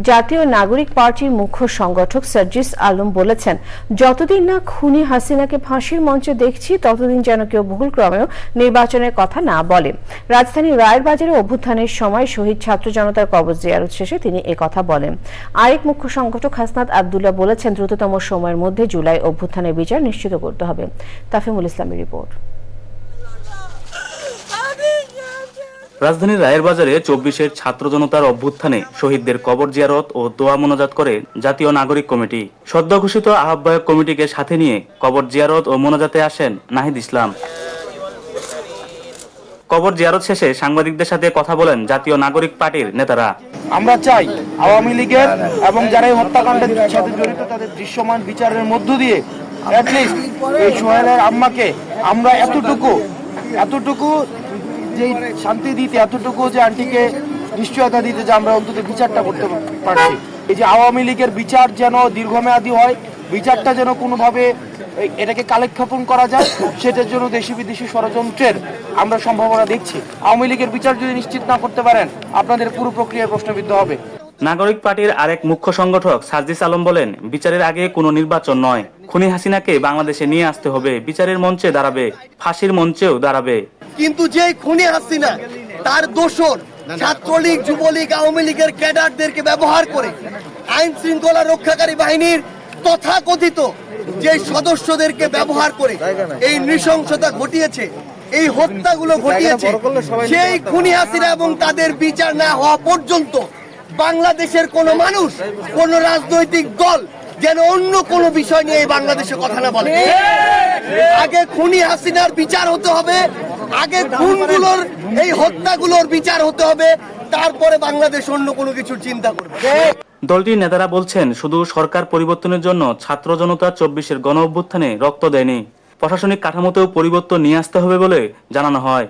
জাতীয় নাগরিক পার্টির মুখ্য সংগঠক সার্জিস আলম বলেছেন, যতদিন না খুনি হাসিনাকে ফাঁসির মঞ্চে দেখছি, ততদিন যেন কেউ ভুলক্রমেও নির্বাচনের কথা না বলে। রাজধানীর রায়ের বাজারে অভ্যুত্থানের সময় শহীদ ছাত্র জনতার কবর জিয়ারত শেষে তিনি কথা বলেন। আরেক মুখ্য সংগঠক হাসনাত আবদুল্লাহ বলেছেন, দ্রুততম সময়ের মধ্যে জুলাই অভ্যুত্থানের বিচার নিশ্চিত করতে হবে। তাফিমুল ইসলামের রিপোর্ট। রাজধানীর রায়ের বাজারে চব্বিশের ছাত্র জনতার অভ্যুত্থানে শহীদদের কবর জিয়ারত ও দোয়া মোনাজাত করে জাতীয় নাগরিক কমিটি। সদ্য ঘোষিত আহ্বায়ক কমিটিকে সাথে নিয়ে কবর জিয়ারত ও মোনাজাতে আসেন নাহিদ ইসলাম। কবর জিয়ারত শেষে সাংবাদিকদের সাথে কথা বলেন জাতীয় নাগরিক পার্টির নেতারা। আমরা চাই আওয়ামী লীগের এবং যারা এই হত্যাকাণ্ডের সাথে জড়িত তাদের দৃশ্যমান বিচারের মধ্য দিয়ে অ্যাটলিস্ট এই সোহেলের আম্মাকে আমরা এতটুকু এতটুকু যে শান্তি দিতে এতটুকু যে আন্টিকে নিশ্চয়তা দিতে যে আমরা অন্তত বিচারটা করতে পারছি। এই যে আওয়ামী লীগের বিচার যেন দীর্ঘমেয়াদী হয়, বিচারটা যেন কোনোভাবে এটাকে কালেক্ষেপণ করা যায়, সেটার জন্য দেশি বিদেশি ষড়যন্ত্রের আমরা সম্ভাবনা দেখছি। আওয়ামী লীগের বিচার যদি নিশ্চিত না করতে পারেন, আপনাদের পুরো প্রক্রিয়ায় প্রশ্নবিদ্ধ হবে। নাগরিক পার্টির আরেক মুখ্য সংগঠক সার্জিস আলম বলেন, বিচারের আগে কোনো নির্বাচন নয়। খুনি হাসিনাকে বাংলাদেশে নিয়ে আসতে হবে। বিচারের মঞ্চে দাঁড়াবে, ফাঁসির মঞ্চেও দাঁড়াবে। কিন্তু যে খুনি হাসিনা তার দোষর ছাত্রলীগ যুবলীগ আওয়ামী লীগের ক্যাডারদেরকে ব্যবহার করে আইন শৃঙ্খলা রক্ষাকারী বাহিনীর তথাকথিত যে সদস্যদেরকে ব্যবহার করে এই নৃশংসতা ঘটিয়েছে এই হত্যাগুলো ঘটিয়েছে সেই খুনি হাসিনা এবং তাদের বিচার না হওয়া পর্যন্ত বাংলাদেশের কোন মানুষ কোন রাজনৈতিক দল যেন অন্য কোনো বিষয় নিয়ে এই বাংলাদেশে কথা না বলে। আগে খুনি হাসিনার বিচার হতে হবে, আগে খুনগুলোর, এই হত্যাগুলোর বিচার হতে হবে, তারপরে বাংলাদেশ অন্য কোনো কিছুর চিন্তা করবে। দলটির নেতারা বলছেন, শুধু সরকার পরিবর্তনের জন্য ছাত্র জনতা চব্বিশের গণ অভ্যুত্থানে রক্ত দেয়নি। প্রশাসনিক কাঠামোতেও পরিবর্তন নিয়ে আসতে হবে বলে জানানো হয়।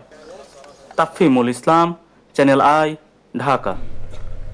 Tafimul Islam, Channel I, Dhaka.